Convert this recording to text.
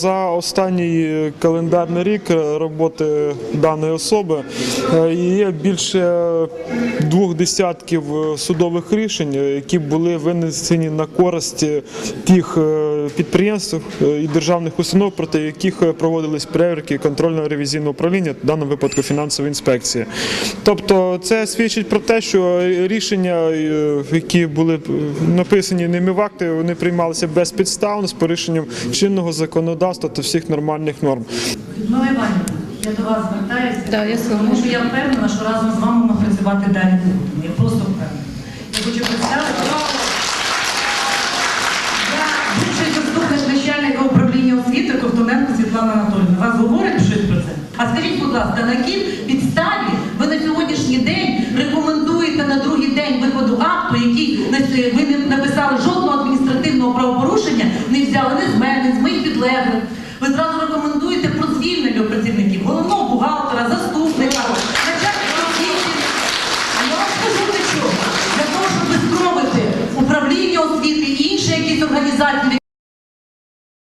За останній календарний рік роботи даної особи е, є більше двох десятків судових рішень, які були винесені на користь тих е, підприємств е, і державних установ, проти яких проводились перевірки контрольно-ревізійного управління, в даному випадку фінансової інспекції. Тобто це свідчить про те, що рішення, е, які були написані ними в акти, вони приймалися безпідставно з порушенням чинного законодавства та всіх нормальних норм. Людмила Іванівна, я до вас звертаюся, Да, я тому що я впевнена, що разом з вами ми працювати далі будемо. Я просто впевнена. Я хочу представити. Я бувший заступник начальника управління освіти Ковтуненко Світлана Анатольовна. Вас говорить щось про це? А скажіть, будь ласка, на якій підставі ви на сьогоднішній день рекомендуєте на другий день виходу акту, який ви не написали жодного адміністративного правопорушення, організацій.